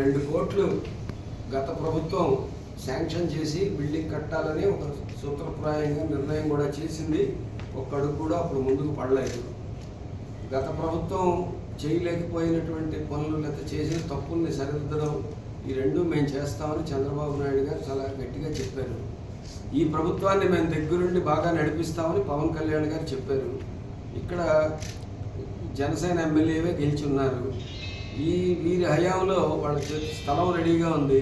రెండు కోట్లు గత ప్రభుత్వం శాంక్షన్ చేసి బిల్డింగ్ కట్టాలని ఒక సూత్రప్రాయంగా నిర్ణయం కూడా చేసింది. ఒక్కడు కూడా అప్పుడు ముందుకు పడలేదు. గత ప్రభుత్వం చేయలేకపోయినటువంటి పనులు లేదా చేసిన తప్పుల్ని సరిదిద్దడం ఈ రెండు మేము చేస్తామని చంద్రబాబు నాయుడు గారు చాలా గట్టిగా చెప్పారు. ఈ ప్రభుత్వాన్ని మేము దగ్గరుండి బాగా నడిపిస్తామని పవన్ కళ్యాణ్ గారు చెప్పారు. ఇక్కడ జనసేన ఎమ్మెల్యేవే గెలిచి ఉన్నారు. ఈ వీరి హయాంలో వాళ్ళ చేతి స్థలం రెడీగా ఉంది.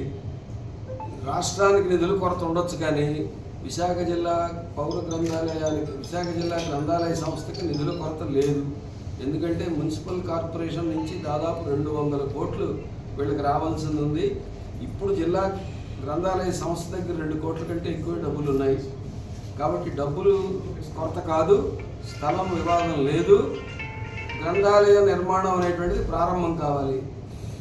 రాష్ట్రానికి నిధుల కొరత ఉండొచ్చు కానీ విశాఖ జిల్లా పౌర గ్రంథాలయానికి విశాఖ జిల్లా గ్రంథాలయ సంస్థకి నిధుల కొరత లేదు. ఎందుకంటే మున్సిపల్ కార్పొరేషన్ నుంచి దాదాపు రెండు వందల కోట్లు వీళ్ళకి రావాల్సింది ఉంది. ఇప్పుడు జిల్లా గ్రంథాలయ సంస్థ దగ్గర రెండు కోట్ల కంటే ఎక్కువ డబ్బులు ఉన్నాయి. కాబట్టి డబ్బులు కొరత కాదు స్థలం వివాదం లేదు. గ్రంథాలయ నిర్మాణం అనేటువంటిది ప్రారంభం కావాలి.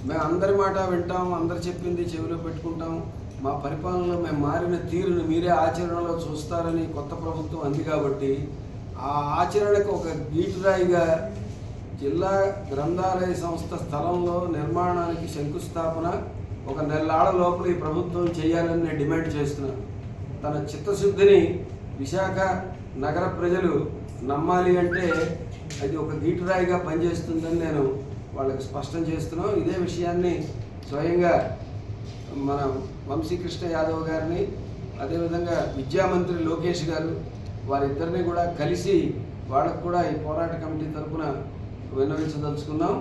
మేము అందరి మాట వింటాం అందరు చెప్పింది చెవిలో పెట్టుకుంటాం. మా పరిపాలనలో మేము మారిన తీరును మీరే ఆచరణలో చూస్తారని కొత్త ప్రభుత్వం అంది కాబట్టి ఆ ఆచరణకు ఒక గీటురాయిగా జిల్లా గ్రంథాలయ సంస్థ స్థలంలో నిర్మాణానికి శంకుస్థాపన ఒక నెలాడ లోపల ఈ ప్రభుత్వం చేయాలని నేను డిమాండ్ చేస్తున్నాను. తన చిత్తశుద్ధిని విశాఖ నగర ప్రజలు నమ్మాలి అంటే అది ఒక గీటురాయిగా పనిచేస్తుందని నేను వాళ్ళకి స్పష్టం చేస్తున్నాం. ఇదే విషయాన్ని స్వయంగా మన వంశీకృష్ణ యాదవ్ గారిని అదేవిధంగా విద్యామంత్రి లోకేష్ గారు వారిద్దరిని కూడా కలిసి వాళ్ళకు కూడా ఈ పోరాట కమిటీ తరఫున విన్నవించదలుచుకున్నాం.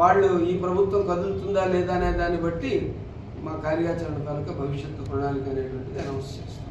వాళ్ళు ఈ ప్రభుత్వం కదులుతుందా లేదా అనే దాన్ని బట్టి మా కార్యాచరణ కనుక భవిష్యత్తు ప్రణాళిక అనేటువంటిది అనౌన్స్ చేస్తాం